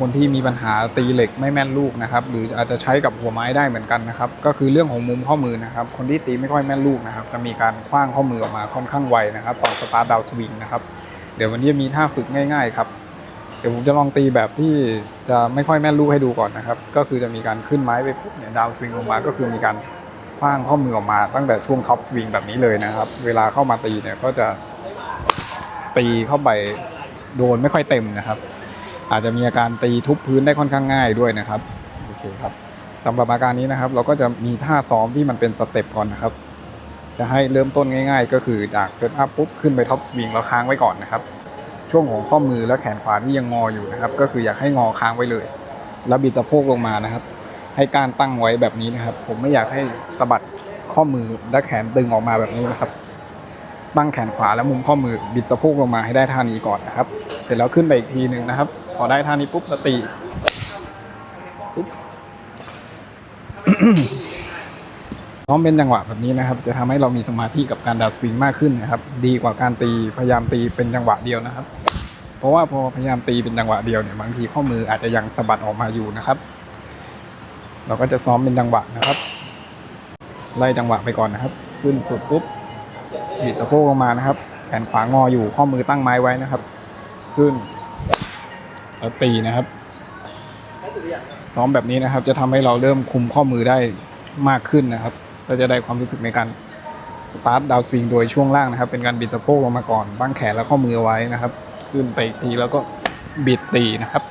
คนที่มีปัญหาตีเหล็กไม่แม่นลูกนะครับหรืออาจจะใช้กับหัวไม้ได้เหมือนกันนะครับก็คือเรื่องของมุมข้อมือนะครับคนที่ตีไม่ค่อยแม่นลูกนะครับจะมีการคว้างข้อมือออกมาค่อนข้างไวนะครับตอนสตาร์ทดาวสวิงนะครับเดี๋ยววันนี้มีท่าฝึกง่ายๆครับเดี๋ยวผมจะลองตีแบบที่จะไม่ค่อยแม่นลูกให้ดูก่อนนะครับก็คือจะมีการขึ้นไม้ไปปุ๊บเนี่ยดาวสวิงลงมาก็คือมีการคว้างข้อมือออกมาตั้งแต่ช่วงท็อปสวิงแบบนี้เลยนะครับเวลาเข้ามาตีเนี่ยก็จะตีเข้าไปโดนไม่ค่อยเต็มนะครับ อาจจะมีอาการตีทุบพื้นได้ค่อนข้างง่ายด้วยนะครับโอเคครับสำหรับอาการนี้นะครับ เราก็จะมีท่าซ้อมที่มันเป็นสเต็ปก่อนนะครับ จะให้เริ่มต้นง่าย ๆ ก็คือจากเซตอัพปุ๊บขึ้นไปท็อปสวิงแล้วค้างไว้ก่อนนะครับ ช่วงของข้อมือและแขนขวาที่ยังงออยู่นะครับ ก็คืออยากให้งอค้างไว้เลย แล้วบิดสะโพกลงมานะครับ ให้การตั้งไว้แบบนี้นะครับ ผมไม่อยากให้สะบัดข้อมือและแขนดึงออกมาแบบนี้นะครับตั้งแขนขวาและมุมข้อมือบิดสะโพกลงมาให้ได้ท่านี้ก่อนนะครับ เสร็จแล้วขึ้นไปอีกทีหนึ่งนะครับ พอได้ท่านี้ปุ๊บเราตีปุ๊บซ้อมเป็นจังหวะแบบนี้นะครับ จะทำให้เรามีสมาธิกับการดาวสวิงมากขึ้นนะครับ ดีกว่าการตีพยายามตีเป็นจังหวะเดียวนะครับ เพราะว่าพอพยายามตีเป็นจังหวะเดียวเนี่ยบางทีข้อมืออาจจะยังสะบัดออกมาอยู่นะครับ เราก็จะซ้อมเป็นจังหวะนะครับ ไล่จังหวะไปก่อนนะครับ ขึ้นสุดปุ๊บบิดสะโพกลงมานะครับ แขนขวางออยู่ข้อมือตั้งไม้ไว้นะครับ ขึ้นแล้วตีนะครับ ซ้อมแบบนี้นะครับ จะทำให้เราเริ่มคุมข้อมือได้มากขึ้นนะครับเราจะได้ความรู้สึกในการสตาร์ทดาวสวิงโดยช่วงล่างนะครับ เป็นการบิดสะโพกลงมาก่อนบ้างแขนและข้อมือไว้นะครับ ขึ้นไปอีกทีแล้วก็บิดตีนะครับ